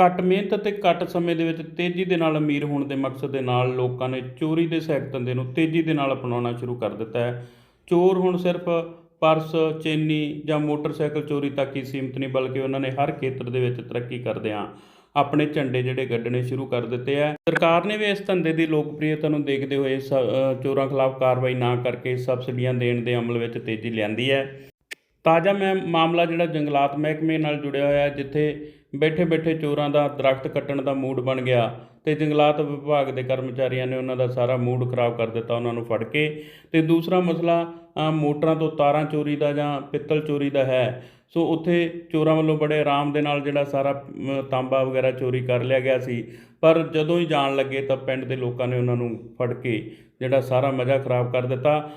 ਘੱਟ ਮਿਹਨਤ ਅਤੇ ਘੱਟ ਸਮੇਂ ਦੇ ਵਿੱਚ ਤੇਜ਼ੀ ਦੇ ਨਾਲ ਅਮੀਰ ਹੋਣ ਦੇ ਮਕਸਦ ਦੇ ਨਾਲ ਲੋਕਾਂ ਨੇ ਚੋਰੀ ਦੇ ਸਹਿਕ ਧੰਦੇ ਨੂੰ ਤੇਜ਼ੀ ਦੇ ਨਾਲ ਅਪਣਾਉਣਾ ਸ਼ੁਰੂ ਕਰ ਦਿੱਤਾ ਹੈ। ਚੋਰ ਹੁਣ ਸਿਰਫ ਪਰਸ, ਚੇਨੀ ਜਾਂ ਮੋਟਰਸਾਈਕਲ ਚੋਰੀ ਤੱਕ ਹੀ ਸੀਮਤ ਨਹੀਂ, ਬਲਕਿ ਉਹਨਾਂ ਨੇ ਹਰ ਖੇਤਰ ਦੇ ਵਿੱਚ ਤਰੱਕੀ ਕਰਦਿਆਂ ਆਪਣੇ ਝੰਡੇ ਜਿਹੜੇ ਗੱਡਣੇ ਸ਼ੁਰੂ ਕਰ ਦਿੱਤੇ ਆ ਸਰਕਾਰ ਨੇ ਵੀ ਇਸ ਧੰਦੇ ਦੀ ਲੋਕਪ੍ਰਿਯਤਾ ਨੂੰ ਦੇਖਦੇ ਹੋਏ ਸ- ਚੋਰਾਂ ਖਿਲਾਫ ਕਾਰਵਾਈ ਨਾ ਕਰਕੇ ਸਬਸਿਡੀਆਂ ਦੇਣ ਦੇ ਅਮਲ ਵਿੱਚ ਤੇਜ਼ੀ ਲਿਆਂਦੀ ਹੈ। ਤਾਜ਼ਾ ਮੈਂ, ਮਾਮਲਾ ਜਿਹੜਾ ਜੰਗਲਾਤ ਮਹਿਕਮੇ ਨਾਲ ਜੁੜਿਆ ਹੋਇਆ ਜਿੱਥੇ ਬੈਠੇ ਬੈਠੇ ਚੋਰਾਂ ਦਾ ਦਰਖਤ ਕੱਟਣ ਦਾ ਮੂਡ ਬਣ ਗਿਆ ਤੇ ਜੰਗਲਾਤ ਵਿਭਾਗ ਦੇ ਕਰਮਚਾਰੀਆਂ ਨੇ ਉਹਨਾਂ ਦਾ ਸਾਰਾ ਮੂਡ ਖਰਾਬ ਕਰ ਦਿੱਤਾ, ਉਹਨਾਂ ਨੂੰ ਫੜ ਕੇ। ਤੇ ਦੂਸਰਾ ਮਸਲਾ ਮੋਟਰਾਂ ਤੋਂ ਤਾਰਾਂ ਚੋਰੀ ਦਾ ਜਾਂ ਪਿੱਤਲ ਚੋਰੀ ਦਾ ਹੈ। ਸੋ ਉੱਥੇ ਚੋਰਾਂ ਵੱਲੋਂ ਬੜੇ ਆਰਾਮ ਦੇ ਨਾਲ ਜਿਹੜਾ ਸਾਰਾ ਤਾਂਬਾ ਵਗੈਰਾ ਚੋਰੀ ਕਰ ਲਿਆ ਗਿਆ ਸੀ। ਪਰ ਜਦੋਂ ਹੀ ਜਾਣ ਲੱਗੇ ਤਾਂ ਪਿੰਡ ਦੇ ਲੋਕਾਂ ਨੇ ਉਹਨਾਂ ਨੂੰ ਫੜ ਕੇ ਜਿਹੜਾ ਸਾਰਾ ਮਜ਼ਾ ਖਰਾਬ ਕਰ ਦਿੱਤਾ।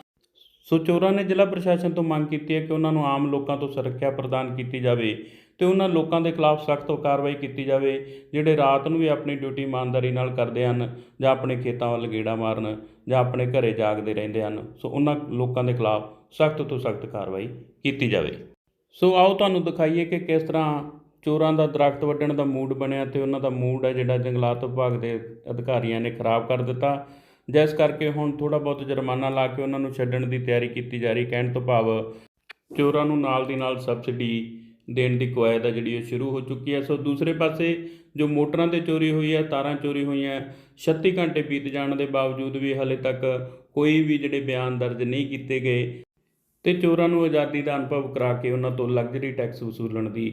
ਸੋ ਚੋਰਾਂ ਨੇ ਜ਼ਿਲ੍ਹਾ ਪ੍ਰਸ਼ਾਸਨ ਤੋਂ ਮੰਗ ਕੀਤੀ ਹੈ ਕਿ ਉਹਨਾਂ ਨੂੰ ਆਮ ਲੋਕਾਂ ਤੋਂ ਸੁਰੱਖਿਆ ਪ੍ਰਦਾਨ ਕੀਤੀ ਜਾਵੇ। ਤੇ ਉਹਨਾਂ ਲੋਕਾਂ ਦੇ ਖਿਲਾਫ ਸਖਤ ਕਾਰਵਾਈ ਕੀਤੀ ਜਾਵੇ, ਜਿਹੜੇ ਰਾਤ ਨੂੰ ਵੀ ਆਪਣੀ ਡਿਊਟੀ ਇਮਾਨਦਾਰੀ ਨਾਲ ਕਰਦੇ ਹਨ ਜਾਂ ਆਪਣੇ ਖੇਤਾਂ ਵੱਲ ਗੇੜਾ ਮਾਰਨ ਜਾਂ ਆਪਣੇ ਘਰੇ ਜਾਗਦੇ ਰਹਿੰਦੇ ਹਨ। ਸੋ ਉਹਨਾਂ ਲੋਕਾਂ ਦੇ ਖਿਲਾਫ ਸਖਤ ਤੋਂ ਸਖਤ ਕਾਰਵਾਈ ਕੀਤੀ ਜਾਵੇ। ਸੋ ਆਓ ਤੁਹਾਨੂੰ ਦਿਖਾਈਏ ਕਿ ਕਿਸ ਤਰ੍ਹਾਂ ਚੋਰਾਂ ਦਾ ਦਰਖਤ ਵੱਢਣ ਦਾ ਮੂਡ ਬਣਿਆ ਤੇ ਉਹਨਾਂ ਦਾ ਮੂਡ ਹੈ ਜਿਹੜਾ ਜੰਗਲਾਤ ਵਿਭਾਗ ਦੇ ਅਧਿਕਾਰੀਆਂ ਨੇ ਖਰਾਬ ਕਰ ਦਿੱਤਾ। ਜਿਸ ਕਰਕੇ ਹੁਣ ਥੋੜਾ ਬਹੁਤ ਜੁਰਮਾਨਾ ਲਾ ਕੇ ਉਹਨਾਂ ਨੂੰ ਛੱਡਣ ਦੀ ਤਿਆਰੀ ਕੀਤੀ ਜਾ ਰਹੀ, ਕਹਿਣ ਤੋਂ ਭਾਵ ਚੋਰਾਂ ਨੂੰ ਨਾਲ ਦੀ ਨਾਲ ਸਬਸਿਡੀ ਦੇਣ ਦੀ ਕਵਾਇਦ ਆ ਜਿਹੜੀ ਉਹ ਸ਼ੁਰੂ ਹੋ ਚੁੱਕੀ ਹੈ। ਸੋ ਦੂਸਰੇ ਪਾਸੇ ਜੋ ਮੋਟਰਾਂ ਤੇ ਚੋਰੀ ਹੋਈ ਹੈ ਤਾਰਾਂ ਚੋਰੀ ਹੋਈਆਂ 36 ਘੰਟੇ ਬੀਤ ਜਾਣ ਦੇ ਬਾਵਜੂਦ ਵੀ ਹਲੇ ਤੱਕ ਕੋਈ ਵੀ ਜਿਹੜੇ ਬਿਆਨ ਦਰਜ ਨਹੀਂ ਕੀਤੇ ਗਏ ਤੇ ਚੋਰਾਂ ਨੂੰ ਆਜ਼ਾਦੀ ਦਾ ਅਨੁਭਵ ਕਰਾ ਕੇ ਉਹਨਾਂ ਤੋਂ ਲਗਜ਼ਰੀ ਟੈਕਸ ਵਸੂਲਣ ਦੀ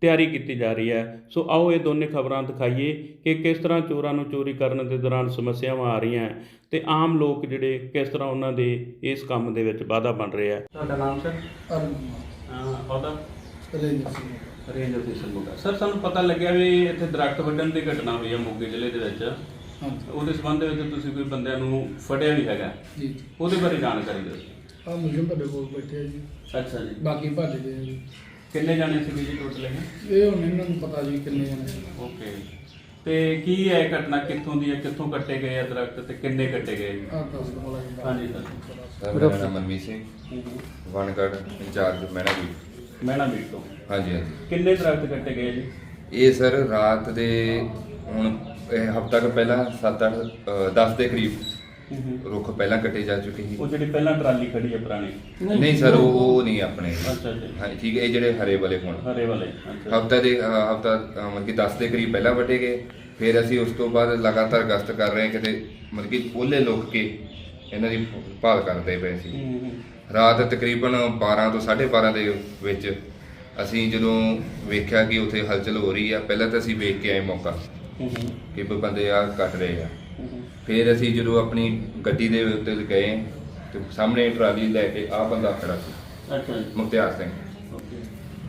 ਤਿਆਰੀ ਕੀਤੀ ਜਾ ਰਹੀ ਹੈ। ਸੋ ਆਓ ਇਹ ਦੋਨੇ ਖਬਰਾਂ ਦਿਖਾਈਏ ਕਿ ਕਿਸ ਤਰ੍ਹਾਂ ਚੋਰਾਂ ਨੂੰ ਚੋਰੀ ਕਰਨ ਦੇ ਦੌਰਾਨ ਸਮੱਸਿਆਵਾਂ ਆ ਰਹੀਆਂ ਤੇ ਆਮ ਲੋਕ ਜਿਹੜੇ ਕਿਸ ਤਰ੍ਹਾਂ ਉਹਨਾਂ ਦੇ ਇਸ ਕੰਮ ਦੇ ਵਿੱਚ ਵਾਧਾ ਬਣ ਰਿਹਾ ਤੁਹਾਡਾ ਨਾਮ ਸਰ? ਉਹਦਾ ਰੇਂਜਰ ਸਿੰਘ ਰੇਂਜ ਅਫੀਸਰ ਬੋਲਦਾ। ਸਰ ਸਾਨੂੰ ਪਤਾ ਲੱਗਿਆ ਵੀ ਇੱਥੇ ਦਰਖਤ ਵੱਢਣ ਦੀ ਘਟਨਾ ਹੋਈ ਹੈ ਮੋਗੇ ਜ਼ਿਲ੍ਹੇ ਦੇ ਵਿੱਚ। ਹਾਂਜੀ। ਉਹਦੇ ਸੰਬੰਧ ਵਿੱਚ ਤੁਸੀਂ ਕੋਈ ਬੰਦਿਆਂ ਨੂੰ ਫੜਿਆ ਵੀ ਹੈਗਾ? ਜੀ। ਉਹਦੇ ਬਾਰੇ ਜਾਣਕਾਰੀ ਦਿਓ। ਆ ਮੁਜਮ ਤੁਹਾਡੇ ਕੋਲ ਬੈਠੇ ਆ ਜੀ। ਅੱਛਾ ਜੀ। ਬਾਕੀ ਭੱਜ ਗਏ ਆ ਜੀ। ਕਿੰਨੇ ਜਾਣੇ ਸੀਗੇ ਜੀ ਟੋਟਲ ਇਹ? ਇਹ ਹੁਣ ਇਹਨਾਂ ਨੂੰ ਪਤਾ ਜੀ ਕਿੰਨੇ ਜਣੇ ਓਕੇ। ਤੇ ਕੀ ਹੈ ਇਹ ਘਟਨਾ ਕਿੱਥੋਂ ਦੀ ਹੈ? ਕਿੱਥੋਂ ਕੱਟੇ ਗਏ ਆ ਦਰਖਤ ਤੇ ਕਿੰਨੇ ਕੱਟੇ ਗਏ? ਆ ਦੱਸ ਦੋ ਜੀ ਹਾਂਜੀ ਸਰ। ਸਰ। ਮੇਰਾ ਨਾਮ ਮਨਮੀਤ ਸਿੰਘ। ਵਨਗੜ ਇੰਚਾਰਜ ਮੈਣਾ ਵੀ ਮੈਣਾ ਮੀਟ ਤੋਂ। ਹਾਂਜੀ ਹਾਂਜੀ। ਕਿੰਨੇ ਦਰਖਤ ਕੱਟੇ ਗਏ ਜੀ? ਇਹ ਸਰ ਰਾਤ ਦੇ ਹੁਣ ਇਹ ਹਫਤਾ ਕੁ ਪਹਿਲਾਂ 7 8 10 ਦੇ ਕਰੀਬ ਰੁੱਖ ਪਹਿਲਾਂ ਕੱਟੇ ਜਾ ਚੁੱਕੇ ਸੀ। ਉਹ ਜਿਹੜੀ ਪਹਿਲਾਂ ਟਰਾਲੀ ਖੜੀ ਹੈ ਪੁਰਾਣੀ? ਨਹੀਂ ਸਰ ਉਹ ਉਹ ਨਹੀਂ ਆਪਣੇ। ਅੱਛਾ ਜੀ। ਹਾਂਜੀ ਠੀਕ ਹੈ ਇਹ ਜਿਹੜੇ ਹਰੇ ਵਾਲੇ ਹੁਣ। ਹਰੇ ਵਾਲੇ ਅੱਛਾ ਹਫਤਾ ਦੇ ਹਫਤਾ ਮਤਲਬ ਕਿ 10 ਦੇ ਕਰੀਬ ਪਹਿਲਾਂ ਵੱਢੇ ਗਏ। ਫਿਰ ਅਸੀਂ ਉਸ ਤੋਂ ਬਾਅਦ ਲਗਾਤਾਰ ਗਸ਼ਤ ਕਰ ਰਹੇ ਹਾਂ ਕਿਤੇ ਮਤਲਬ ਕਿ ਉਹਲੇ ਲੁੱਕ ਕੇ ਇਹਨਾਂ ਦੀ ਭਾਲ ਕਰਦੇ ਪਏ ਸੀ। ਹੂੰ, ਹੂੰ। ਰਾਤ ਤਕਰੀਬਨ 12 ਤੋਂ 12:30 ਦੇ ਵਿੱਚ ਅਸੀਂ ਜਦੋਂ ਵੇਖਿਆ ਕਿ ਉੱਥੇ ਹਲਚਲ ਹੋ ਰਹੀ ਆ ਪਹਿਲਾਂ ਤਾਂ ਅਸੀਂ ਵੇਖ ਕੇ ਆਏ ਮੌਕਾ ਕਿ ਵੀ ਬੰਦੇ ਆ ਕੱਟ ਰਹੇ ਆ। ਫਿਰ ਅਸੀਂ ਜਦੋਂ ਆਪਣੀ ਗੱਡੀ ਦੇ ਉੱਤੇ ਗਏ ਤੇ ਸਾਹਮਣੇ ਟਰਾਲੀ ਲੈ ਕੇ ਆ ਬੰਦਾ ਖੜਾ ਸੀ। ਅੱਛਾ ਮੁਖਤਿਆਰ ਸਿੰਘ।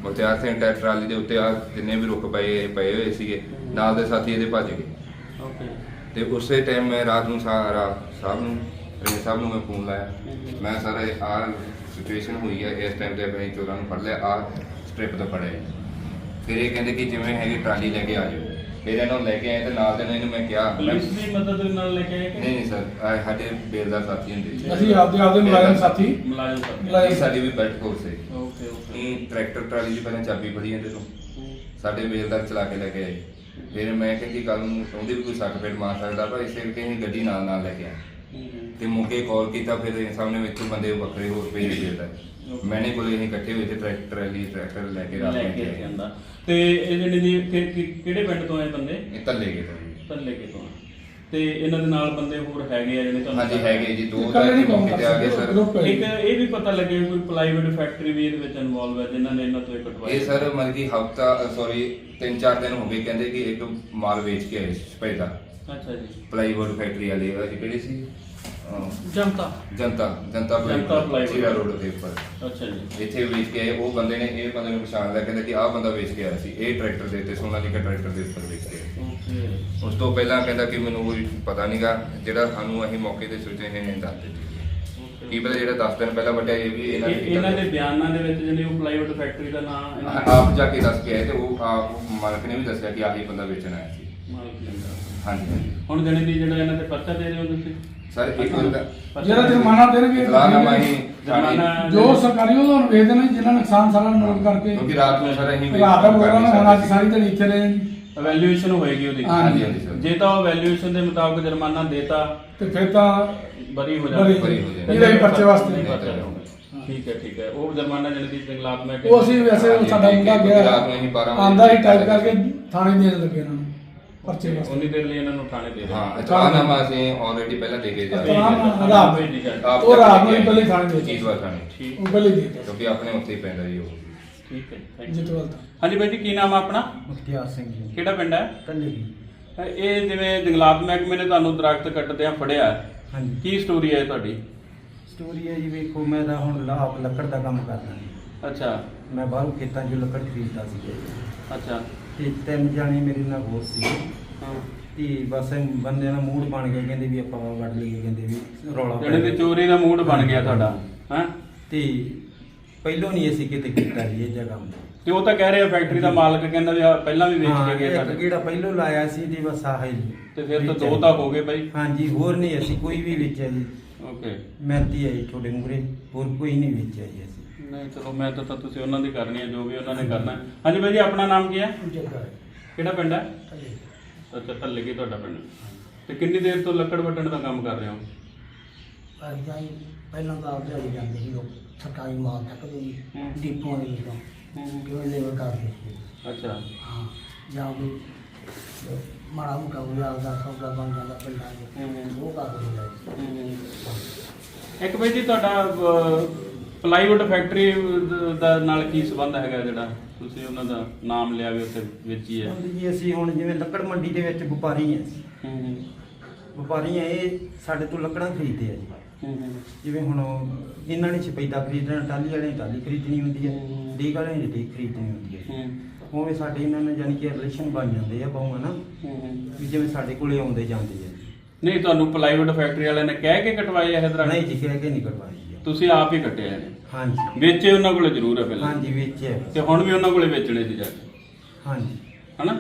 ਮੁਖਤਿਆਰ ਸਿੰਘ ਟੈ ਟਰਾਲੀ ਦੇ ਉੱਤੇ ਆ ਜਿੰਨੇ ਵੀ ਰੁਕ ਪਏ ਪਏ ਹੋਏ ਸੀਗੇ ਨਾਲ ਦੇ ਸਾਥੀ ਇਹਦੇ ਭੱਜ ਗਏ। ਓਕੇ। ਤੇ ਉਸੇ ਟਾਈਮ ਮੈਂ ਰਾਤ ਨੂੰ ਸਾਰਾ ਸਾਹਿਬ ਨੂੰ ਰੇਂ ਸਾਹਿਬ ਨੂੰ ਮੈਂ ਫੋਨ ਲਾਇਆ। ਮੈਂ ਸਰ ਇਹ ਆ ਸਿਚੁਏਸ਼ਨ ਹੋਈ ਹੈ ਇਸ ਟਾਈਮ ਤੇ ਅਸੀਂ ਚੋਰਾਂ ਨੂੰ ਫੜ ਲਿਆ ਆ ਸਟ੍ਰਿਪ ਤੋਂ ਫੜਿਆ ਜੀ। ਫਿਰ ਇਹ ਕਹਿੰਦੇ ਕਿ ਜਿਵੇਂ ਹੈਗੀ ਟਰਾਲੀ ਲੈ ਕੇ ਆ ਜਾਓ। ਫਿਰ ਇਹਨਾਂ ਨੂੰ ਲੈ ਕੇ ਆਏ ਤੇ ਨਾਲ ਦੇ ਨਾਲ ਇਹਨੂੰ ਮੈਂ ਕਿਹਾ ਮੈਂ- ਪੁਲਿਸ ਦੀ ਮਦਦ ਨਾਲ ਲੈ ਕੇ ਆਏ ਕਿ ਨਹੀਂ ਨਹੀਂ ਸਰ ਆਹ ਸਾਡੇ ਬੇਲਦਾਰ ਸਾਥੀ ਹੁੰਦੇ ਸੀ। ਅਸੀਂ ਆਪਦੇ ਆਪਦੇ ਮੁਲਾਜ਼ਮ ਸਾਥੀ। ਮੁਲਾਜ਼ਮ ਸਾਹਿਬ ਇਹ ਸਾਡੀ ਵੀ ਬੈਠ ਕੋਲ ਸੀ ਓਕੇ ਓਕੇ। ਇਹ ਟਰੈਕਟਰ ਟਰਾਲੀ ਦੀ ਪਹਿਲਾਂ ਚਾਬੀ ਫੜੀ ਜਾਂਦੇ ਤੋਂ। ਸਾਡੇ ਬੇਲਦਾਰ ਚਲਾ ਕੇ ਲੈ ਕੇ ਆਏ। ਫਿਰ ਮੈਂ ਕਿਹਾ ਕਿ ਕੱਲ ਨੂੰ ਉਹਦੇ ਵੀ ਕੋਈ ਸੱਟ ਫੇਟ ਮਾਰ ਸਕਦਾ ਪਰ ਇਸੇ ਕਰਕੇ ਅਸੀਂ ਗੱਡੀ ਨਾਲ ਨਾਲ ਲੈ ਕੇ ਆਏ। ਹੂੰ, ਹੂੰ। ਤੇ ਮੌਕੇ ਕਾਲ ਕੀਤਾ ਫਿਰ ਇਹ ਸਾਹਮਣੇ ਵਿੱਚੋਂ ਬੰਦੇ ਵੱਖਰੇ ਹੋਰ ਭੇਜ ਦਿੱਤਾ। ਮੈਨੇ ਕੋਲੇ ਅਸੀਂ ਇਕੱਠੇ ਹੋਏ ਤੇ ਟਰੈਕਟਰ ਟਰਾਲੀ ਟਰੈਕਟਰ ਲੈ ਕੇ ਰਾਤ ਲੈ ਨੂੰ ਕੇ ਗਏ ਆਂਦਾ ਤੇ ਇਹ ਜਿਹੜੇ ਜੀ ਕਿ- ਕਿ- ਕਿਹੜੇ ਪਿੰਡ ਤੋਂ ਆਏ ਬੰਦੇ? ਇਹ ਤਾਂ ਲੈ ਗਏ ਤਾਂ ਤੱਲੇ ਕੇ ਤੋਂ। ਤੇ ਇਹਨਾਂ ਦੇ ਨਾਲ ਬੰਦੇ ਹੋਰ ਹੈਗੇ ਆ ਜਿਹੜੇ ਤੁਹਾਨੂੰ ਹਾਂਜੀ ਹੈਗੇ ਜੀ ਦੋ ਨਹੀਂ ਕੰਮ ਮੌਕੇ ਤੇ ਆ ਗਏ ਸਰ। ਇੱਕ ਇਹ ਵੀ ਪਤਾ ਲੱਗਿਆ ਕੋਈ ਪਲਾਈਵੁੱਡ ਫੈਕਟਰੀ ਵੀ ਇਹਦੇ ਵਿੱਚ ਇਨਵੋਲਵ ਹੈ ਜਿਨ੍ਹਾਂ ਨੇ ਇਹਨਾਂ ਤੋਂ ਇਹ ਕਟਵਾਈ ਇਹ ਸਰ ਮਤਲਬ ਕਿ ਹਫਤਾ ਸੌਰੀ ਤਿੰਨ ਚਾਰ ਦਿਨ ਹੋ ਗਏ ਕਹਿੰਦੇ ਕਿ ਇੱਕ ਮਾਲ ਵੇਚ ਕੇ ਆਏ ਸਪੈਦਾ ਅੱਛਾ ਜੀ। ਪਲਾਈਵੁੱਡ ਫੈਕਟਰੀ ਵਾਲੇ ਉਹ ਕਿਹੜੀ ਸੀ? ਜਨਤਾ। ਜਨਤਾ ਜਨਤਾ ਜਨਤਾ plywood। ਚੀਰਾ ਰੋਡ ਦੇ ਉੱਪਰ। ਅੱਛਾ ਜੀ। ਇੱਥੇ ਵੇਚ ਕੇ ਆਏ ਉਹ ਬੰਦੇ ਨੇ ਇਹ ਬੰਦੇ ਨੂੰ ਪਛਾਣ ਲਿਆ ਕਹਿੰਦੇ ਕਿ ਆਹ ਬੰਦਾ ਵੇਚ ਕੇ ਆਇਆ ਸੀ ਇਹ ਟਰੈਕਟਰ ਦੇ ਉੱਤੇ ਸੋਨਾਲੀਕਾ ਟਰੈਕਟਰ ਦੇ ਉੱਪਰ ਵੇਚ ਕੇ ਆਇਆ। ਓਕੇ। ਉਸ ਤੋਂ ਪਹਿਲਾਂ ਕਹਿੰਦਾ ਕਿ ਮੈਨੂੰ ਕੋਈ ਪਤਾ ਨਹੀਂਗਾ ਜਿਹੜਾ ਸਾਨੂੰ ਅਸੀਂ ਮੌਕੇ ਤੇ ਸੋਚੇ ਨੇ ਦੱਸ ਦਿੱਤੀ। ਕੀ ਪਤਾ ਜਿਹੜਾ 10 ਦਿਨ ਪਹਿਲਾਂ ਵੱਡਿਆ ਇਹ ਵੀ ਇਹਨਾਂ ਨੇ ਕੀਤਾ ਇਹਨਾਂ ਦੇ। ਬਿਆਨਾਂ ਦੇ ਵਿੱਚ ਜਿਹੜੇ ਉਹ ਪਲਾਈਵੁੱਡ ਫੈਕਟਰੀ ਦਾ ਨਾਮ ਇਹਨਾਂ ਆਪ ਜਾ ਕੇ ਦੱਸ ਕੇ ਆਏ ਤੇ ਉਹ ਆਪ ਮਾਲਕ ਨੇ ਵੀ ਦੱਸਿਆ ਕਿ ਆਹੀ ਬੰਦਾ ਵੇਚਣ ਆਇਆ ਸੀ। ਮਾਲਕ ਨੇ ਦੱਸਿਆ। ਹਾਂਜੀ ਹਾਂਜੀ। ਹੁਣ ਜਣੇ ਦੀ ਜਿਹੜਾ ਇਹਨਾਂ ਤੇ ਪਰਚਾ ਦੇ ਰਹੇ ਹੋ ਤੁਸੀਂ? ਸਰ ਇੱਕ ਬੰਦਾ ਜਿਹੜਾ ਜੁਰਮਾਨਾ ਦੇਣਗੇ ਜੁਰਮਾਨਾ- ਜੋ ਸਰਕਾਰੀ ਉਹਨਾਂ ਨੂੰ ਜਿਨ੍ਹਾਂ ਨੁਕਸਾਨ ਸਾਰਾ ਨੋਟ ਕਰਕੇ। ਕਿਉਂਕਿ ਰਾਤ ਨੂੰ ਸਰ ਅਸੀਂ ਰਾਤ ਦਾ ਪ੍ਰੋਗਰਾਮ ਹੋਣਾ ਅੱਜ ਸਾਰੀ ਦਿਹਾੜੀ ਇੱਥੇ ਰਹੇ ਜੀ ਵੈਲਿਊਏਸ਼ਨ ਹੋਏਗੀ ਉਹਦੀ। ਹਾਂਜੀ, ਹਾਂਜੀ ਸਰ। ਜੇ ਤਾਂ ਉਹ ਵੈਲਿਊਏਸ਼ਨ ਦੇ ਮੁਤਾਬਕ ਜੁਰਮਾਨਾ ਦੇਤਾ ਤੇ ਫਿਰ ਤਾਂ ਬਰੀ ਹੋ ਜਾਵੇ ਬਰੀ ਹੋ ਜਾਵੇ। ਇਹਦਾ ਹੀ ਪਰਚੇ ਵਾਸਤੇ। ਠੀਕ ਹੈ ਠੀਕ ਹੈ। ਉਹ ਜੁਰਮਾਨਾ ਜਿਹੜੀ ਦੀ ਜੰਗਲਾਤ ਮੈਂ ਉਹ ਅਸੀਂ ਵੈਸੇ ਸਾਡਾ ਮੁੰਡਾ ਰਾਤ ਗਿਆ ਨੂੰ ਅਸੀਂ 12 ਵਜੇ ਆਂਦਾ ਹੀ ਟਾਈਪ ਕਰਕੇ ਥਾਣੇ ਦੇਣ ਲੱਗੇ ਇਹਨਾਂ ਨੂੰ। ਪਰਚੇ ਵਾਸਤੇ। ਉਨੀ ਦੇਰ ਲਈ ਇਹਨਾਂ ਨੂੰ ਥਾਣੇ ਦੇ ਹਾਂ ਦਿਓ ਇਤਰਾਜ਼ਨਾਮਾ ਅਸੀਂ ਆਲਰੇਡੀ ਪਹਿਲਾਂ ਦੇ ਕੇ ਜਾ ਰਹੇ ਇਤਰਾਜ਼ਨਾਮਾ ਰਾਤ ਭੇਜੀ ਜਾਏ। ਆਪ ਉਹ ਰਾਤ ਨੂੰ ਹੀ ਪਹਿਲੇ ਥਾਣੇ ਦੇ ਚੀਜ਼ ਵਾਰ ਥਾਣੇ। ਠੀਕ। ਉਹ ਪਹਿਲੇ ਦੇ ਦਿੱਤੇ। ਕਿਉਂਕਿ ਆਪਣੇ ਉੱਥੇ ਹੀ ਪੈਂਦਾ ਜੀ ਉਹ। ਠੀਕ ਹੈ thank you। ਜਿਤਵਾਲ ਤਾਂ। ਹਾਂਜੀ ਬਾਈ ਜੀ ਕੀ ਨਾਮ ਆ ਆਪਣਾ? ਮੁਖਤਿਆਰ ਸਿੰਘ ਜੀ। ਕਿਹੜਾ ਪਿੰਡ ਹੈ? ਕੱਲੇ ਜੀ। ਇਹ ਜਿਵੇਂ ਜੰਗਲਾਤ ਮਹਿਕਮੇ ਨੇ ਤੁਹਾਨੂੰ ਦਰਖਤ ਕੱਟਦਿਆਂ ਫੜਿਆ। ਹੈ। ਹਾਂਜੀ। ਕੀ ਸਟੋਰੀ ਹੈ ਤੁਹਾਡੀ? ਸਟੋਰੀ ਹੈ ਜੀ ਵੇਖੋ ਮੈਂ ਤਾਂ ਹੁਣ ਲਾਭ ਲੱਕੜ ਦਾ ਕੰਮ ਕਰਦਾ ਜੀ। ਅੱਛਾ। ਮੈਂ ਬਾਹਰੋਂ ਖੇਤਾਂ 'ਚੋਂ ਲੱਕੜ ਖਰੀਦਦਾ ਸੀ। ਅੱਛਾ। ਤੇ ਤਿੰਨ ਜਾਣੇ ਮੇਰੇ ਨਾਲ ਹੋਰ ਸੀ ਹਾਂ ਤੇ ਬਸ ਬੰਦਿਆਂ ਦਾ ਮੂਡ ਬਣ ਗਿਆ ਕਹਿੰਦੇ ਵੀ ਆਪਾਂ ਵੱਢ ਲਈਏ ਕਹਿੰਦੇ ਵੀ ਰੌਲਾ ਪੈ ਜਿਹੜੇ ਤੇ ਗਿਆ। ਚੋਰੀ ਦਾ ਮੂਡ ਬਣ ਗਿਆ ਤੁਹਾਡਾ ਹਾਂ? ਤੇ ਪਹਿਲੋਂ ਨਹੀਂ ਅਸੀਂ ਕਿਤੇ ਕੀਤਾ ਜੀ ਇਹ ਜਗ੍ਹਾ ਤੇ ਉਹ ਤਾਂ ਕਹਿ ਰਿਹਾ ਫੈਕਟਰੀ ਦਾ ਮਾਲਕ ਕਹਿੰਦਾ ਵੀ ਆਹ ਪਹਿਲਾਂ ਵੀ ਵੇਚ ਹਾਂ ਕੇ ਗਿਆ ਇੱਕ ਸਾਡੇ। ਕਿਹੜਾ ਪਹਿਲੋਂ ਲਾਇਆ ਸੀ ਤੇ ਬਸ ਆਹ ਹੀ ਤੇ ਫਿਰ ਤਾਂ ਵੇਚਿਆ ਦੋ। ਤਾਂ ਹੋ ਗਏ ਬਾਈ। ਹਾਂਜੀ ਹੋਰ ਨਹੀਂ ਅਸੀਂ ਕੋਈ ਵੀ ਵੇਚਿਆ ਜੀ। ਓਕੇ ਹੈ ਜੀ ਤੁਹਾਡੇ ਮੂਰੇ ਹੋਰ ਕੋਈ ਨਹੀਂ ਵੇਚਿਆ ਜੀ ਅਸੀਂ। ਨਹੀਂ ਚਲੋ ਮੈਂ ਤਾਂ ਤਾਂ ਤੁਸੀਂ ਉਹਨਾਂ ਦੀ ਕਰਨੀ ਹੈ ਜੋ ਵੀ ਉਹਨਾਂ ਨੇ ਕਰਨਾ ਹੈ। ਹਾਂਜੀ ਬਾਈ ਜੀ ਆਪਣਾ ਨਾਮ ਕੀ ਹੈ? ਕਿਹੜਾ ਪਿੰਡ ਹੈ? ਅੱਛਾ ਥੱਲੇ ਕੀ ਤੁਹਾਡਾ ਪਿੰਡ? ਤੇ ਕਿੰਨੀ ਦੇਰ ਤੋਂ ਲੱਕੜ ਵੱਢਣ ਦਾ ਕੰਮ ਕਰ ਰਹੇ ਹੋ? ਪਹਿਲਾਂ ਤਾਂ ਆਪ ਜਾਂਦੇ ਸੀ ਲੋਕ ਸਰਕਾਰੀ ਮਾਲ ਤੱਕ ਦੇ ਹੂੰ। ਡੀਪੂਆਂ ਦੇ ਵਿੱਚੋਂ ਕਿਉਂ ਲੇਬਰ ਕਰਦੇ ਸੀ। ਅੱਛਾ। ਹਾਂ ਜਾਂ ਵੀ ਮਾੜਾ ਮੋਟਾ ਕੋਈ ਸੌਦਾ ਬਣ ਜਾਂਦਾ ਪਿੰਡਾਂ ਹੂੰ। ਦੇ ਉਹ ਕਰਦੇ ਸੀ। ਇੱਕ ਬਾਈ ਜੀ ਤੁਹਾਡਾ ਪਲਾਈਵੁੱਡ ਫੈਕਟਰੀ ਦਾ ਨਾਲ ਕੀ ਸੰਬੰਧ ਹੈਗਾ ਜਿਹੜਾ? ਤੁਸੀਂ ਉਹਨਾਂ ਦਾ ਨਾਮ ਲਿਆ ਵੀ ਉੱਥੇ ਵੇਚੀ ਹੈ। ਹੁਣ ਜੀ ਅਸੀਂ ਹੁਣ ਜਿਵੇਂ ਲੱਕੜ ਮੰਡੀ ਦੇ ਵਿੱਚ ਵਪਾਰੀ ਹਾਂ ਅਸੀਂ। ਹੂੰ ਵਪਾਰੀ ਆ ਇਹ ਸਾਡੇ ਤੋਂ ਲੱਕੜਾਂ ਖਰੀਦਦੇ ਆ ਜੀ। ਹੂੰ ਜਿਵੇਂ ਹੁਣ ਇਹਨਾਂ ਨੇ ਛਪੈਦਾ ਖਰੀਦਣਾ ਟਾਲੀ ਵਾਲੇ ਨੇ ਟਾਲੀ ਖਰੀਦਣੀ ਹੁੰਦੀ ਹੈ ਹੂੰ। ਡੀਕ ਵਾਲੇ ਨੇ ਡੀਕ ਖਰੀਦਣੀ ਹੁੰਦੀ ਹੈ। ਹੂੰ। ਉਵੇਂ ਸਾਡੇ ਇਹਨਾਂ ਨਾਲ ਜਾਨੀ ਕਿ ਰਿਲੇਸ਼ਨ ਬਣ ਜਾਂਦੇ ਆ ਬਹੁਆਂ ਨਾ ਹੂੰ ਵੀ ਜਿਵੇਂ ਸਾਡੇ ਕੋਲੇ ਆਉਂਦੇ ਜਾਂਦੇ ਆ ਨਹੀਂ ਤੁਹਾਨੂੰ ਪਲਾਈਵੁੱਡ ਫੈਕਟਰੀ ਵਾਲਿਆਂ ਨੇ ਕਹਿ ਕੇ ਕਟਵਾਏ ਇਹ ਦਰਖਤ? ਨਹੀਂ ਜੀ ਕਹਿ ਕੇ ਨਹੀਂ ਕਰਵਾਈ ਜੀ ਤੁਸੀਂ ਆਪ ਹੀ ਕੱਟੇ ਨੇ ਹਾਂਜੀ। ਵੇਚੇ ਉਹਨਾਂ ਕੋਲੇ ਜ਼ਰੂਰ ਹੈ ਪਹਿਲਾਂ। ਹਾਂਜੀ ਵੇਚਿਆ ਤੇ ਹੁਣ ਵੀ ਉਹਨਾਂ ਕੋਲੇ ਵੇਚਣੇ ਸੀ ਜਾ ਕੇ। ਹਾਂਜੀ। ਹਨਾ?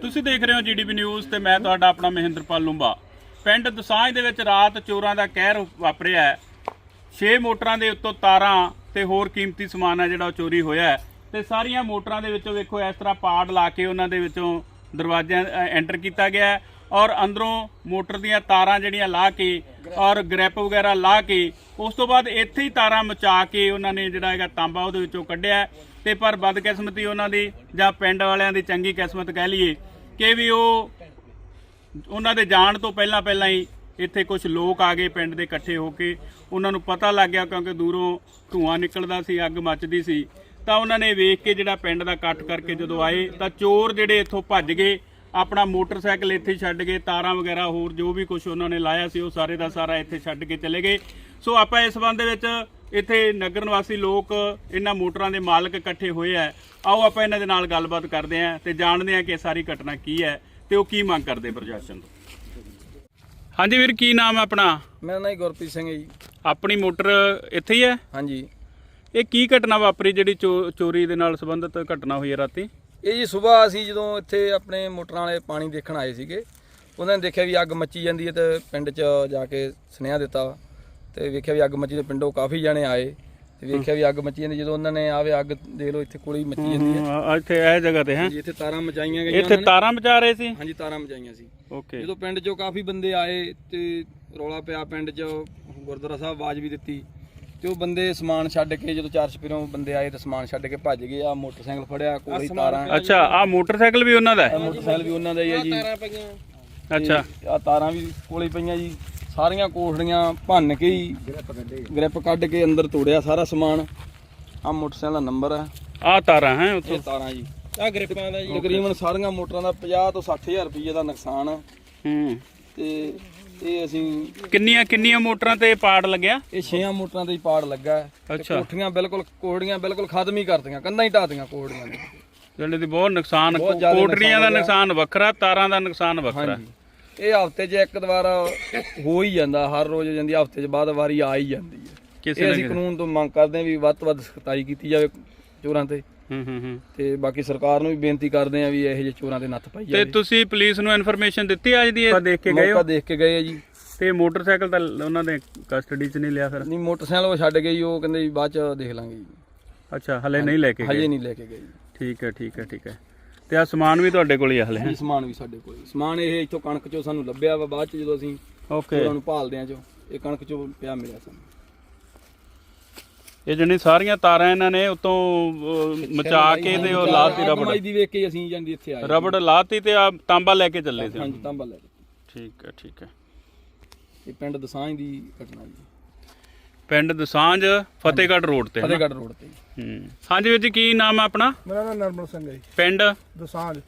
ਤੁਸੀਂ ਦੇਖ ਰਹੇ ਹੋ ਜੀਡੀਪੀ ਨਿਊਜ਼ ਤੇ ਮੈਂ ਤੁਹਾਡਾ ਆਪਣਾ ਮਹਿੰਦਰਪਾਲ ਲੁੰਬਾ। ਪਿੰਡ ਦਸਾਂਝ ਦੇ ਵਿੱਚ ਰਾਤ ਚੋਰਾਂ ਦਾ ਕਹਿਰ ਵਾਪਰਿਆ ਹੈ। 6 ਮੋਟਰਾਂ ਦੇ ਉੱਤੋਂ ਤਾਰਾਂ ਤੇ ਹੋਰ ਕੀਮਤੀ ਸਮਾਨ ਹੈ ਜਿਹੜਾ ਉਹ ਚੋਰੀ ਹੋਇਆ ਹੈ। ਤੇ ਸਾਰੀਆਂ ਮੋਟਰਾਂ ਦੇ ਵਿੱਚੋਂ ਵੇਖੋ ਇਸ ਤਰ੍ਹਾਂ ਪਾੜ ਲਾ ਕੇ ਉਹਨਾਂ ਦੇ ਵਿੱਚੋਂ ਦਰਵਾਜ਼ਿਆਂ ਐਂਟਰ ਕੀਤਾ ਗਿਆ ਔਰ ਅੰਦਰੋਂ ਮੋਟਰ ਦੀਆਂ ਤਾਰਾਂ ਜਿਹੜੀਆਂ ਲਾ ਕੇ ਔਰ ਗ੍ਰੈਪ ਵਗੈਰਾ ਲਾ ਕੇ ਉਸ ਤੋਂ ਬਾਅਦ ਇੱਥੇ ਹੀ ਤਾਰਾਂ ਮਚਾ ਕੇ ਉਹਨਾਂ ਨੇ ਜਿਹੜਾ ਹੈਗਾ ਤਾਂਬਾ ਉਹਦੇ ਵਿੱਚੋਂ ਕੱਢਿਆ ਹੈ। ਤੇ ਪਰ ਬਦਕਿਸਮਤੀ ਉਹਨਾਂ ਦੀ ਜਾਂ ਪਿੰਡ ਵਾਲਿਆਂ ਦੀ ਚੰਗੀ ਕਿਸਮਤ ਕਹਿ ਲਈਏ ਕਿ ਵੀ ਉਹ ਉਹਨਾਂ ਦੇ ਜਾਣ ਤੋਂ ਪਹਿਲਾਂ ਪਹਿਲਾਂ ਹੀ ਇੱਥੇ ਕੁਝ ਲੋਕ ਆ ਗਏ ਪਿੰਡ ਦੇ ਇਕੱਠੇ ਹੋ ਕੇ। ਉਹਨਾਂ ਨੂੰ ਪਤਾ ਲੱਗ ਗਿਆ ਕਿਉਂਕਿ ਦੂਰੋਂ ਧੂਆਂ ਨਿਕਲਦਾ ਸੀ, ਅੱਗ ਮੱਚਦੀ ਸੀ। ਤਾਂ ਉਹਨਾਂ ਨੇ ਵੇਖ ਕੇ ਜਿਹੜਾ ਪਿੰਡ ਦਾ ਇਕੱਠ ਕਰਕੇ ਜਦੋਂ ਆਏ ਤਾਂ ਚੋਰ ਜਿਹੜੇ ਇੱਥੋਂ ਭੱਜ ਗਏ ਆਪਣਾ ਮੋਟਰਸਾਈਕਲ ਇੱਥੇ ਛੱਡ ਗਏ ਤਾਰਾਂ ਵਗੈਰਾ ਹੋਰ ਜੋ ਵੀ ਕੁਝ ਉਹਨਾਂ ਨੇ ਲਾਇਆ ਸੀ ਉਹ ਸਾਰੇ ਦਾ ਸਾਰਾ ਇੱਥੇ ਛੱਡ ਕੇ ਚਲੇ ਗਏ। ਸੋ ਆਪਾਂ ਇਸ ਸੰਬੰਧ ਦੇ ਵਿੱਚ ਇੱਥੇ ਨਗਰ ਨਿਵਾਸੀ ਲੋਕ ਇਹਨਾਂ ਮੋਟਰਾਂ ਦੇ ਮਾਲਕ ਇਕੱਠੇ ਹੋਏ ਆ। ਆਓ ਆਪਾਂ ਇਹਨਾਂ ਦੇ ਨਾਲ ਗੱਲਬਾਤ ਕਰਦੇ ਹਾਂ ਤੇ ਜਾਣਦੇ ਹਾਂ ਕਿ ਇਹ ਸਾਰੀ ਘਟਨਾ ਕੀ ਹੈ ਤੇ ਉਹ ਕੀ ਮੰਗ ਕਰਦੇ ਪ੍ਰਸ਼ਾਸਨ ਤੋਂ। ਹਾਂਜੀ ਵੀਰ ਕੀ ਨਾਮ ਹੈ ਆਪਣਾ? ਮੇਰਾ ਨਾਮ ਗੁਰਪ੍ਰੀਤ ਸਿੰਘ ਹੈ ਜੀ। ਆਪਣੀ ਮੋਟਰ ਇੱਥੇ ਹੀ ਹੈ? ਹਾਂਜੀ। ਇਹ ਕੀ ਘਟਨਾ ਵਾਪਰੀ ਜਿਹੜੀ ਚੋ- ਚੋਰੀ ਦੇ ਨਾਲ ਸੰਬੰਧਿਤ ਘਟਨਾ ਹੋਈ ਹੈ ਰਾਤੀ? ਇਹ ਜੀ ਸਵੇਰ ਅਸੀਂ ਜਦੋਂ ਇੱਥੇ ਆਪਣੇ ਮੋਟਰਾਂ ਵਾਲੇ ਪਾਣੀ ਦੇਖਣ ਆਏ ਸੀਗੇ ਉਹਨਾਂ ਨੇ ਦੇਖਿਆ ਵੀ ਅੱਗ ਮੱਚੀ ਜਾਂਦੀ ਹੈ ਤੇ ਪਿੰਡ 'ਚ ਜਾ ਕੇ ਸੁਨੇਹਾ ਦਿੱਤਾ ਤੇ ਵੇਖਿਆ ਵੀ ਅੱਗ ਮੱਚੀ ਤੇ ਪਿੰਡੋਂ ਕਾਫੀ ਜਣੇ ਆਏ। ਤੇ ਵੇਖਿਆ ਵੀ ਅੱਗ ਮੱਚੀ ਜਾਂਦੀ ਜਦੋਂ ਉਹਨਾਂ ਨੇ ਆਵੇ ਅੱਗ ਦੇਖ ਲਓ ਇੱਥੇ ਕੋਲੇ ਹੀ ਮੱਚੀ ਜਾਂਦੀ ਹੈ। ਹਮ, ਇੱਥੇ ਇਹ ਜਗ੍ਹਾ ਤੇ ਹੈ। ਜੀ ਇੱਥੇ ਤਾਰਾਂ ਮਚਾਈਆਂ ਗਈਆਂ ਇੱਥੇ ਉਹਨਾਂ ਨੇ। ਤਾਰਾਂ ਬਚਾ ਰਹੇ ਸੀ? ਹਾਂਜੀ ਤਾਰਾਂ ਮਚਾਈਆਂ ਸੀ। ਓਕੇ। ਜਦੋਂ ਪਿੰਡ 'ਚੋਂ ਕਾਫੀ ਬੰਦੇ ਆਏ ਤੇ ਰੌਲਾ ਪਿਆ ਪਿੰਡ 'ਚ ਗੁਰਦੁਆਰਾ ਸਾਹਿਬ ਆਵਾਜ਼ ਵੀ ਦਿੱਤੀ। ਤੇ ਉਹ ਬੰਦੇ ਸਮਾਨ ਛੱਡ ਕੇ ਜਦੋਂ ਚਾਰ ਛਪਿਰੋਂ ਬੰਦੇ ਆਏ ਤੇ ਸਮਾਨ ਛੱਡ ਕੇ ਭੱਜ ਗਏ ਆ ਮੋਟਰਸਾਈਕਲ ਫੜਿਆ ਕੋਲੇ ਹੀ ਤਾਰਾਂ ਅੱਛਾ ਆ ਮੋਟਰਸਾਈਕਲ ਵੀ ਉਹਨਾਂ ਦਾ ਹੈ? ਮੋਟਰਸਾਈਕਲ ਵੀ ਉਹਨਾਂ ਦਾ ਹੀ ਹੈ ਜੀ। ਅੱਛਾ। ਆ ਤਾਰਾਂ ਵੀ ਕੋਲੇ ਹੀ ਪਈਆਂ ਜੀ। ਸਾਰੀਆਂ ਕੋਠੜੀਆਂ ਭੰਨ ਕੇ ਹੀ ਗ੍ਰਿਪ ਕੱਢ ਕੇ ਅੰਦਰ ਤੋੜਿਆ ਸਾਰਾ ਸਮਾਨ। ਆ ਮੋਟਰਸਾਈਕਲ ਦਾ ਨੰਬਰ ਹੈ। ਆ ਤਾਰਾਂ ਹੈ ਉੱਥੋਂ? ਇਹ ਤਾਰਾਂ ਜੀ। ਆ ਗ੍ਰਿਪਾਂ ਦਾ ਜੀ। ਤਕਰੀਬਨ ਸਾਰੀਆਂ ਮੋਟਰਾਂ ਦਾ 50 ਤੋਂ 60000 ਰੁਪਏ ਦਾ ਨੁਕਸਾਨ ਹੈ। ਹੂੰ। ਤੇ ਇਹ ਅਸੀਂ ਕਿੰਨੀਆਂ ਕਿੰਨੀਆਂ ਮੋਟਰਾਂ ਤੇ ਪਾੜ ਲੱਗਿਆ? ਇਹ ਛੇਆਂ ਮੋਟਰਾਂ ਤੇ ਹੀ ਪਾੜ ਲੱਗਾ ਹੈ। ਤੇ ਅੱਛਾ। ਕੋਠੀਆਂ ਬਿਲਕੁਲ ਕੋਠੜੀਆਂ ਬਿਲਕੁਲ ਖਤਮ ਹੀ ਕਰਤੀਆਂ ਕੰਧਾਂ ਹੀ ਢਾਤੀਆਂ ਕੋਠੜੀਆਂ ਨੇ। ਜਿਹੜੇ ਦੀ ਬਹੁਤ ਨੁਕਸਾਨ ਬਹੁਤ ਜ਼ਿਆਦਾ ਕੋਟਰੀਆਂ ਦਾ ਨੁਕਸਾਨ ਵੱਖਰਾ ਤਾਰਾਂ ਦਾ ਨੁਕਸਾਨ ਵੱਖਰਾ। ਹਾਂਜੀ। ਇਹ ਹਫ਼ਤੇ 'ਚ ਇੱਕ ਵਾਰ ਹੋ ਹੀ ਜਾਂਦਾ ਹਰ ਰੋਜ਼ ਜਾਂਦੀ ਹਫ਼ਤੇ 'ਚ ਬਾਅਦ ਵਾਰੀ ਆ ਹੀ ਜਾਂਦੀ ਹੈ। ਕਿਸੇ ਇਹ ਨਾ ਅਸੀਂ ਕਿਸੇ ਕਾਨੂੰਨ ਤੋਂ ਮੰਗ ਕਰਦੇ ਹਾਂ ਵੀ ਵੱਧ ਤੋਂ ਵੱਧ ਸਖਤਾਈ ਕੀਤੀ ਜਾਵੇ ਚੋਰਾਂ ਤੇ। ਹੂੰ ਹੂੰ ਹੂੰ। ਤੇ ਬਾਕੀ ਸਰਕਾਰ ਨੂੰ ਵੀ ਬੇਨਤੀ ਕਰਦੇ ਹਾਂ ਵੀ ਇਹੋ ਜਿਹੇ ਚੋਰਾਂ ਤੇ ਨੱਥ ਪਾਈ ਤੇ ਜਾਵੇ। ਤੁਸੀਂ ਪੁਲਿਸ ਨੂੰ ਇਨਫੋਰਮੇਸ਼ਨ ਦਿੱਤੀ ਅੱਜ ਦੀ ਇਹ? ਦੇਖ ਕੇ ਗਏ ਮੌਕਾ ਹੋ ਦੇਖ ਕੇ ਗਏ ਆ ਜੀ। ਤੇ ਮੋਟਰਸਾਈਕਲ ਤਾਂ ਉਹਨਾਂ ਨੇ ਕਸਟਡੀ 'ਚ ਨਹੀਂ ਲਿਆ ਫਿਰ? ਨਹੀਂ ਮੋਟਰਸਾਈਕਲ ਉਹ ਛੱਡ ਗਏ ਜੀ ਉਹ ਕਹਿੰਦੇ ਜੀ ਬਾਅਦ ਚ ਦੇਖ ਲਾਂਗੇ ਜੀ। ਅੱਛਾ ਹਲੇ ਨਹੀਂ ਲੈ ਕੇ ਹਜੇ ਗਏ ਨਹੀਂ ਲੈ ਕੇ ਗਏ ਜੀ। ਠੀਕ ਹੈ ਠੀਕ ਹੈ ਠੀਕ ਹੈ। ਤੇ ਆ ਸਮਾਨ ਵੀ ਤੁਹਾਡੇ ਕੋਲ ਹੀ ਆ ਹਲੇ ਜੀ ਸਮਾਨ ਵੀ ਸਾਡੇ ਕੋਲ ਸਮਾਨ ਇਹ ਇੱਥੋਂ ਕਣਕ ਚੋਂ ਸਾਨੂੰ ਲੱਭਿਆ ਵਾ ਬਾਅਦ ਚ ਜਦੋਂ ਅਸੀਂ ਓਕੇ ਉਹਨਾਂ ਨੂੰ ਭਾਲਦੇ ਆ ਜੋ ਇਹ ਕਣਕ ਚੋਂ ਪਿਆ ਮਿਲਿਆ ਸਾਨੂੰ। ਇਹ ਜਿਹੜੀ ਸਾਰੀਆਂ ਤਾਰਾਂ ਇਹਨਾਂ ਨੇ ਉਤੋਂ ਮਚਾ ਕੇ ਤੇ ਉਹ ਲਾਤੀ ਰਬੜ। ਮੱਚ ਦੀ ਵੇਖ ਕੇ ਅਸੀਂ ਜਾਂਦੀ ਇੱਥੇ ਆਏ। ਰਬੜ ਲਾਤੀ ਤੇ ਆ ਤਾਂਬਾ ਲੈ ਕੇ ਚੱਲੇ ਸੀ। ਹਾਂਜੀ ਤਾਂਬਾ ਲੈ ਕੇ। ਠੀਕ ਹੈ ਠੀਕ ਹੈ। ਇਹ ਪਿੰਡ ਦਸਾਂਝ ਦੀ ਘਟਨਾ ਜੀ। ਪਿੰਡ ਦਸਾਂਝ ਫਤਿਹਗੜ੍ਹ ਰੋਡ ਤੇ? ਫਤਿਹਗੜ੍ਹ ਰੋਡ ਤੇ। ਹੂੰ। ਹਾਂਜੀ ਵੀਰ ਜੀ ਕੀ ਨਾਮ ਹੈ ਆਪਣਾ? ਮੇਰਾ ਨਾਮ ਨਰਮਲ ਸਿੰਘ ਹੈ ਜੀ। ਪਿੰਡ? ਦਸਾਂਝ।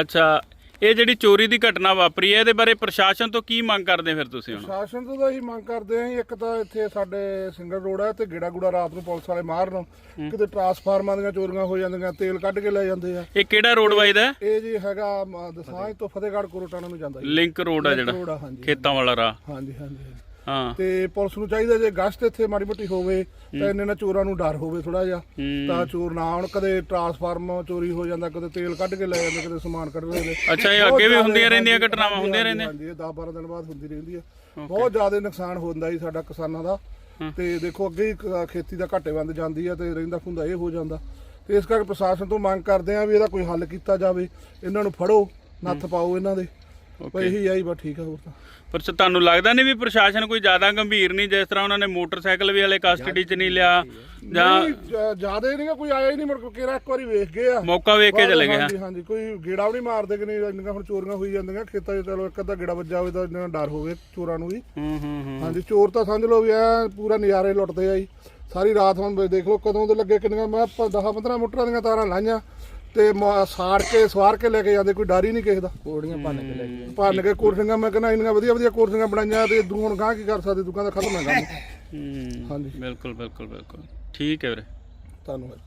ਅੱਛਾ ਇਹ ਜਿਹੜੀ ਚੋਰੀ ਦੀ ਘਟਨਾ ਵਾਪਰੀ ਹੈ ਇਹਦੇ ਬਾਰੇ ਪ੍ਰਸ਼ਾਸਨ ਤੋਂ ਕੀ ਮੰਗ ਕਰਦੇ ਫਿਰ ਤੁਸੀਂ ਹੁਣ? ਸ਼ਾਸਨ ਤੋਂ ਤਾਂ ਅਸੀਂ ਮੰਗ ਕਰਦੇ ਜੀ, ਇੱਕ ਤਾਂ ਇੱਥੇ ਸਾਡੇ ਸਿੰਗਲ ਰੋਡ ਹੈ ਤੇ ਗੇੜਾ ਗੂੜਾ ਰਾਤ ਨੂੰ ਪੁਲਿਸ ਵਾਲੇ ਮਾਰਨ ਕਿਤੇ ਟਰਾਂਸਫਾਰਮਾਂ ਦੀਆਂ ਚੋਰੀਆਂ ਹੋ ਜਾਂਦੀਆਂ ਤੇਲ ਕੱਢ ਕੇ ਲੈ ਜਾਂਦੇ ਆ। ਇਹ ਕਿਹੜਾ ਰੋਡ ਵਾਈਦਾ? ਇਹ ਜੀ ਹੈਗਾ ਮ, ਦਸਾਂਝ ਤੋਂ ਫਤਿਹਗੜ੍ਹ ਕੋਰਟਾਣਾ ਨੂੰ ਜਾਂਦਾ ਲਿੰਕ ਰੋਡ ਆ ਜਿਹੜਾ ਆ ਖੇਤਾਂ ਵਾਲਾ ਰਾਹ। ਹਾਂਜੀ ਹਾਂਜੀ। ਹਾਂ। ਤੇ ਪੁਲਿਸ ਨੂੰ ਚਾਹੀਦਾ ਜੇ ਗਸ਼ਤ ਇੱਥੇ ਮਾੜੀ ਮੋਟੀ ਹੋਵੇ ਤਾਂ ਇੰਨੇ ਨਾਲ ਚੋਰਾਂ ਨੂੰ ਡਰ ਹੋਵੇ ਥੋੜਾ ਜਿਹਾ। ਤਾਂ ਚੋਰ ਨਾ ਆਉਣ ਕਦੇ ਟਰਾਂਸਫਾਰਮ ਚੋਰੀ ਹੋ ਜਾਂਦਾ ਕਦੇ ਤੇਲ ਕੱਢ ਕੇ ਲੈ ਜਾਂਦੇ ਕਦੇ ਸਮਾਨ ਕੱਢ ਨੇ ਅੱਛਾ, ਇਹ ਅੱਗੇ ਵੀ ਹੁੰਦੀਆਂ ਰਹਿੰਦੀਆਂ ਘਟਨਾਵਾਂ ਹੁੰਦੀਆਂ ਰਹਿੰਦੀਆਂ? ਹਾਂਜੀ ਇਹ 10 12 ਦਿਨ ਬਾਅਦ ਹੁੰਦੀ ਰਹਿੰਦੀ ਹੈ ਬਹੁਤ ਜ਼ਿਆਦਾ ਨੁਕਸਾਨ ਹੁੰਦਾ ਜੀ ਸਾਡਾ ਕਿਸਾਨਾਂ ਦਾ। ਤੇ ਦੇਖੋ ਅੱਗੇ ਖੇਤੀ ਦਾ ਘਾਟੇ ਬੰਦ ਜਾਂਦੀ ਹੈ ਤੇ ਰਹਿੰਦਾ ਖੁੰਦਾ ਇਹ ਹੋ ਜਾਂਦਾ। ਤੇ ਇਸ ਕਰਕੇ ਪ੍ਰਸ਼ਾਸਨ ਤੋਂ ਮੰਗ ਕਰਦੇ ਆ ਵੀ ਇਹਦਾ ਕੋਈ ਹੱਲ ਕੀਤਾ ਜਾਵੇ। ਇਹਨਾਂ ਨੂੰ ਫੜੋ ਨੱਥ ਪਾਓ ਇਹਨਾਂ ਦੇ। ਬਈ ਇਹੀ ਆਈ ਬਸ ਠੀਕ ਆ ਹੋਰ ਤਾਂ। ਪਰ ਸ- ਤੁਹਾਨੂੰ ਲੱਗਦਾ ਨਹੀਂ ਵੀ ਪ੍ਰਸ਼ਾਸਨ ਕੋਈ ਜ਼ਿਆਦਾ ਗੰਭੀਰ ਨਹੀਂ ਜਿਸ ਤਰ੍ਹਾਂ ਉਹਨਾਂ ਨੇ ਮੋਟਰਸਾਈਕਲ ਵੀ ਹਲੇ ਕਸਟਡੀ 'ਚ ਨਹੀਂ ਲਿਆ ਜਾਂ ਜ਼ਿਆਦਾ ਹੀ ਨਹੀਂ ਕੋਈ ਆਇਆ ਹੀ ਨਹੀਂ ਮੁੜ ਕੇ ਇੱਕ ਵਾਰੀ ਵੇਖ ਗਏ ਆ। ਮੌਕਾ ਵੇਖ ਕੇ ਚਲੇ ਗਏ ਹਾਂ ਹਾਂਜੀ ਹਾਂਜੀ ਕੋਈ ਗੇੜਾ ਵੀ ਨਹੀਂ ਮਾਰਦੇ ਕਿ ਨਹੀਂ ਇੰਨੀਆਂ ਹੁਣ ਚੋਰੀਆਂ ਹੋਈ ਜਾਂਦੀਆਂ ਖੇਤਾਂ 'ਚ ਚਲੋ ਇੱਕ ਅੱਧਾ ਗੇੜਾ ਵੱਜਾ ਹੋਵੇ ਤਾਂ ਇੰਨਾ ਡਰ ਹੋਵੇ ਚੋਰਾਂ ਨੂੰ ਵੀ। ਹੂੰ ਹੂੰ ਹੂੰ। ਹਾਂਜੀ ਚੋਰ ਤਾਂ ਸਮਝ ਲਓ ਵੀ ਐ ਪੂਰਾ ਨਜ਼ਾਰੇ ਲੁੱਟਦੇ ਆ ਜੀ। ਸਾਰੀ ਰਾਤ ਹੁਣ ਦੇਖ ਲਓ ਕਦੋਂ ਦੇ ਲੱਗੇ ਕਿੰਨੀਆਂ ਮੈਂ 10 15 ਮੋਟਰਾਂ ਦੀਆਂ ਤਾਰਾਂ ਲਾਈਆਂ। ਤੇ ਮ- ਸਾੜ ਕੇ ਸਵਾਰ ਕੇ ਲੈ ਕੇ ਜਾਂਦੇ ਕੋਈ ਡਰ ਹੀ ਨਹੀਂ ਕਿਸੇ ਦਾ। ਕੋੜੀਆਂ ਭੰਨ ਕੇ ਲੈ ਗਏ ਭੰਨ ਕੇ ਕੁਰਸੀਆਂ ਮੈਂ ਕਹਿੰਦਾ ਇੰਨੀਆਂ ਵਧੀਆ ਵਧੀਆ ਕੁਰਸੀਆਂ ਬਣਾਈਆਂ ਤੇ ਇਦੋਂ ਹੁਣ ਗਾਂ ਕੀ ਕਰ ਸਕਦੇ ਦੁਕਾਨ ਦਾ ਖਤਮ ਹੈ ਕੰਮ ਹੂੰ। ਹਾਂਜੀ। ਬਿਲਕੁਲ ਬਿਲਕੁਲ ਬਿਲਕੁਲ। ਠੀਕ ਹੈ ਵੀਰੇ। ਧੰਨਵਾਦ।